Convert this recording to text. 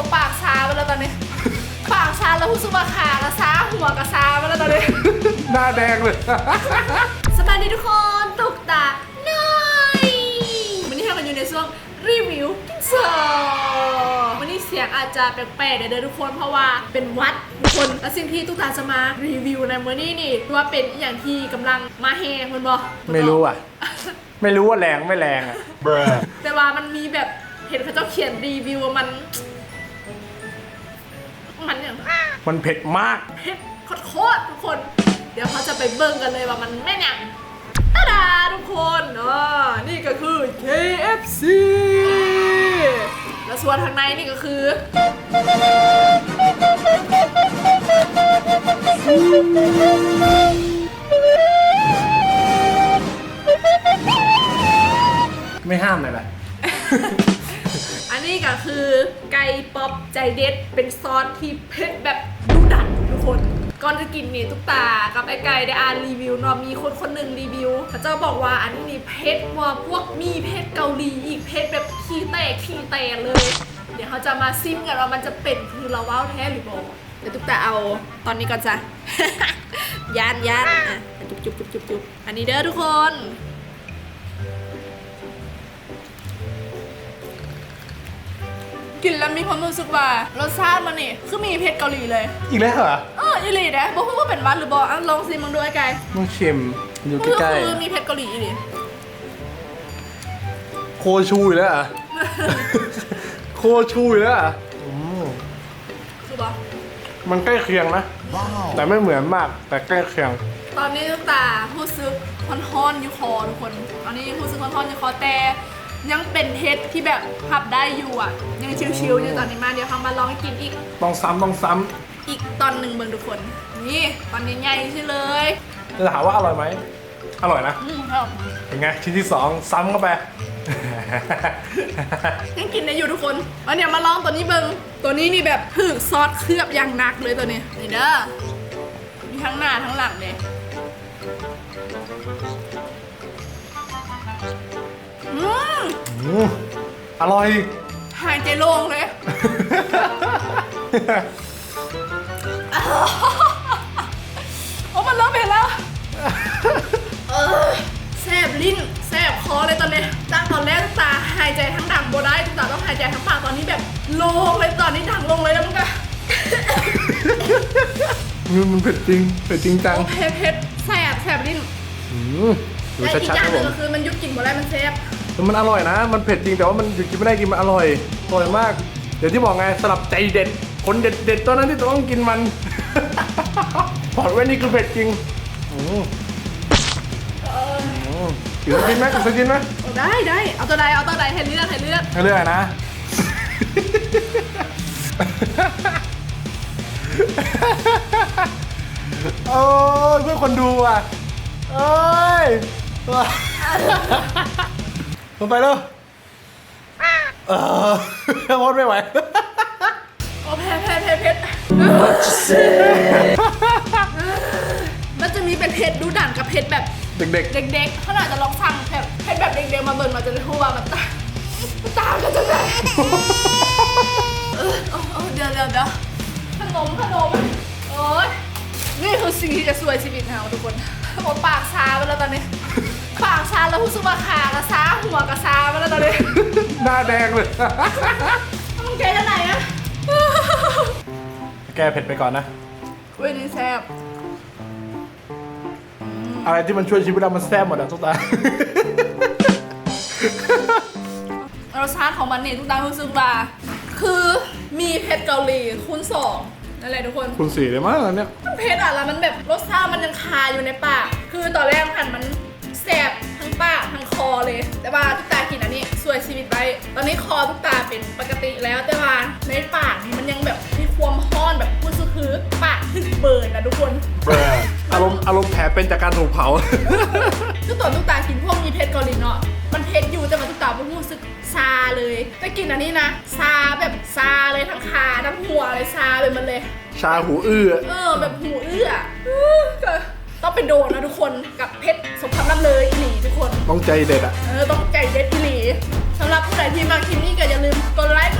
ผมปากชาไปแล้วตอนนี้ ปากชาแล้วรู้สึกว่าขากระซาหัวกระซาไปแล้วตอนนี้ หน้าแดงเลย สวัสดีทุกคนตุกตาหน่อยวันนี้เรากันอยู่ในช่วงรีวิวกินโซวันนี้เสียงอาจจะแปลกๆเดี๋ยวเด้อทุกคนเพราะว่าเป็นวัดทุกคนและสิ่งที่ตุกตาจะมารีวิวในมื้อนี้นี่ว่าเป็นอหย่างที่กำลังมาแฮงมันบอไม่รู้อะ ไม่รู้ว่าแรงไม่แรงอะ แต่ว่ามันมีแบบเห็นเขาเจ้าเขียนรีวิวว่ามัน มันอย่างมันเผ็ดมาก เผ็ดโคตรๆทุกคน เดี๋ยวเขาจะไปเบิ่งกันเลยว่ามันแม่นอย่างตาดาทุกคนอ่านี่ก็คือ KFC แล้วส่วนทางในนี่ก็คือไม่ห้ามเลยแหละอั นนี้ก็คือไก่ป๊อปใจเด็ด เป็นซอสที่เผ็ดแบบดุดันทุกคน ก่อนจะกินนี่ตุ๊กตา กับไอ้ไก่ได้อ่านรีวิวเนาะมีคนคนหนึ่งรีวิวเขาเจ้าบอกว่าอันนี้นี่เผ็ดกว่าพวกมีเผ็ดเกาหลีอีกเผ็ดแบบขี้แตกขี้แตกเลย เดี๋ยวเขาจะมาซิมกันว่ามันจะเป็นคือเราว้าวแท้หรือเปล่าเดี๋ยวตุ๊กตาเอาตอนนี้ก่อนจ้ะยานยานอะจุ๊บจุ๊บจุ๊บจุ๊บจุ๊บอันนี้เด้อทุกคน กินแล้วมีความรู้สึกว่ารสชาติมันนี่คือมีเผ็ดเกาหลีเลย อีกแล้วเหรอเอออีหลีนะบอกว่าเป็นหวัดหรือบอกอะลองซิมึงดูไอ้ไก่ต้องชิมอยู่คือใกล้คือมีเผ็ดเกาหลีอีหลีๆโคชูอีกแล้วเหรอะ โคชูอีกแล้วเหรอะอืมคือบอกมันใกล้เคียงนะ แต่ไม่เหมือนมาก แต่ใกล้เคียง ตอนนี้ตุ๊กตาผู้ซึกฮอนฮอนๆอยู่คอทุกคนตอนนี้ผู้ซึกฮอนฮอนๆอยู่คอแต่ ยังเป็นเผ็ดที่แบบขับได้อยู่อะ ยังชิวๆอยู่ตอนนี้มาเดี๋ยวเขามาลองให้กินอีก ต้องซ้ำต้องซ้อีกตอนหนึ่งเบิ่งทุกคน นี่ตอนนี้ใหญ่ใช่เลยำจะถามว่าอร่อยไหม อร่อยนะอืมครับเป็นไงชิ้นที่สองซ้ำเข้าไป ยังกินได้อยู่ทุกคนเอาเนี่ยมาลองตัวนี้เบิงตัวนี้นี่แบบถึกซอสเคลือบอย่างหนักเลยตัวนี้นี่เด้อมีทั้งหน้าทั้งหลังเลย อืมอืมอร่อย หายใจโล่งเลย โอ้มันเริ่มเผ็ดแล้ว เออแสบลิ้นแสบคอเลยตอนนี้จากตอนแรกตาหายใจทั้งดังโบได้ตาต้องหายใจทั้งปากตอนนี้แบบโล่งเลยตอนนี้ดังลงเลยแล้วมันก็ มันเผ็ดจริงเผ็ดจริงจังโอ้เผ็ดเผ็ดแสบแสบลิ้นอืมดูและอีกชัดอๆย่าคงรับหผนึ่งม ก็คือมันยุดกลิ่นโบได้มันแสบ มันอร่อยนะ มันเผ็ดจริงแต่ว่ามันหยุดกินไม่ได้กินมันอร่อยอร่อยมาก เดี๋ยวที่บอกไงสลับใจเด็ด คนเด็ดเด็ดๆตัวนั้นที่ต้องกินมันพอดไว้นี่คือเผ็ดจริงอืมเอออืมอีกสักชิ้นไหมอีกสักชิ้นไหมเอาได้ได้เอาตัวใดเอาตัวใดเห็นเลือดเห็นเลือดให้เลือกนะโอ้ยเพื่อคนดูอะเอ้ย ลงไปแล้วเออพอดไม่ไหวโอ้เผ็ดเผ็ดเผ็ดเผ็ดมันจะมีเป็นเผ็ดดูดันกับเผ็ดแบบเด็กเด็กๆเขาอาจจะลองฟังแบบเผ็ดแบบเด็กๆมาเบิ่งมาจะได้รู้ว่ามันต่างมันต่างกันจังไงเออเออเออเดี๋ยวเดี๋ยวเดี๋ยวขนมขนมโอ้ยนี่คือสิ่งที่จะช่วยชีวิตเราทุกคนผมปากชาไปแล้วตอนนี้ ปากชาแล้วรู้สึกว่าขากระซาหัวกระซาไปแล้วตอนนี้ๆหน้าแดงเลยมึงแกจะไหนอะแกเผ็ดไปก่อนนะ เว้ยนี่แซ่บอะไรที่มันช่วยชีวิตเรา มันแซ่บหมดอะทุกตา รสชาติของมันเนี่ยทุกตารู้สึกว่าคือมีเผ็ดเกาหลีคูณสองนั่นแหละทุกคน คุณสี่เลยมั้งอันเนี้ยมันเผ็ดอะแล้วมันแบบรสชาติมันยังคาอยู่ในปาก คือตอนแรกผ่านมัน แสบทั้งปากทั้งคอเลย แต่ว่าทุกตากินอันนี้สวยชีวิตไปตอนนี้คอทุกตาเป็นปกติแล้วแต่ว่าในปากนี่มันยังแบบมีความฮ้อนแบบพูดคือปากถึงเบิร์นนะทุกคนอารมณ์อารมณ์แผลเป็นจากการถูกเผาคือตอนทุกตากินพวกมีเผ็ดเกาหลีเนาะมันเผ็ดอยู่แต่มันทุกตาไม่รู้สึกซาเลยแต่กินอันนี้นะซาแบบซาเลยทั้งขาทั้งหัวเลยซาเลยมันเลย ชาหูอื้อเออแบบหูเอื้ออื้อก็ ต้องไปโดนนะทุกคนกับเพชรสมคำล่ำเลยอีหลีทุกคน ต้องใจเด็ดอะเออต้องใจเด็ดอีหลีสำหรับผู้ใดที่มาคลิปนี้ก็อย่าลืมกดไลค์กด